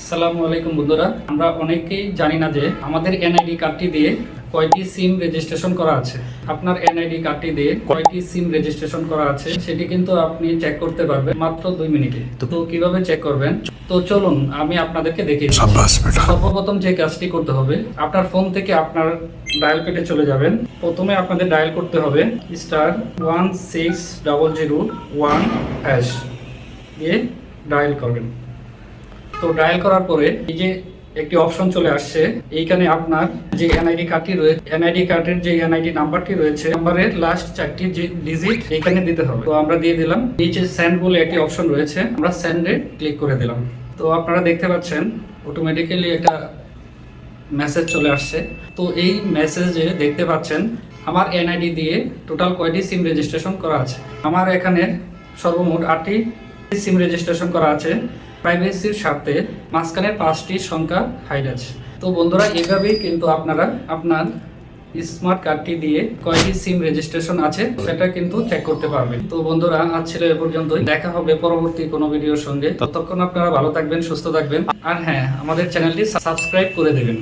আসসালামু আলাইকুম বন্ধুরা। আমরা অনেকেই জানি না যে আমাদের এনআইডি কার্ডটি দিয়ে কয়টি সিম রেজিস্ট্রেশন করা আছে। আপনার এনআইডি কার্ডটি দিয়ে কয়টি সিম রেজিস্ট্রেশন করা আছে সেটি কিন্তু আপনি চেক করতে পারবেন মাত্র দুই মিনিটে। তো কীভাবে চেক করবেন? তো চলুন আমি আপনাদেরকে দেখিয়ে সর্বপ্রথম যে কাজটি করতে হবে আপনার ফোন থেকে আপনার ডায়াল পেটে চলে যাবেন। প্রথমে আপনাদের ডায়াল করতে হবে star one six double zero one hash দিয়ে ডায়াল করবেন। তো ডায়াল করার পরে এই যে একটি অপশন চলে আসছে, এইখানে আপনার যে এনআইডি কার্ডটি রয়েছে এনআইডি কার্ডের যে এনআইডি নাম্বারটি রয়েছে নাম্বারের লাস্ট চারটি যে ডিজিট এখানে দিতে হবে। তো আমরা দিয়ে দিলাম নিচে স্যান্ড বলে একটি অপশন রয়েছে, আমরা স্যান্ডে ক্লিক করে দিলাম। তো আপনারা দেখতে পাচ্ছেন অটোমেটিক্যালি একটা মেসেজ চলে আসছে। তো এই মেসেজে দেখতে পাচ্ছেন, আমার এনআইডি দিয়ে টোটাল কয়টি সিম রেজিস্ট্রেশন করা আছে? আমার এখানে সর্বমোট আটটি সিম রেজিস্ট্রেশন করা আছে। প্রাইভেসির স্বার্থে মাঝখানে পাঁচটি সংখ্যা হাইড আছে। তো বন্ধুরা, এভাবেই কিন্তু আপনারা আপনার স্মার্ট কার্ডটি দিয়ে কয়টি সিম রেজিস্ট্রেশন আছে, সেটা কিন্তু চেক করতে পারবেন। তো বন্ধুরা, আজ ছিল এ পর্যন্তই। দেখা হবে পরবর্তী কোনো ভিডিওর সঙ্গে। ততক্ষণ আপনারা ভালো থাকবেন, সুস্থ থাকবেন। আর হ্যাঁ আমাদের চ্যানেলটি সাবস্ক্রাইব করে দেবেন।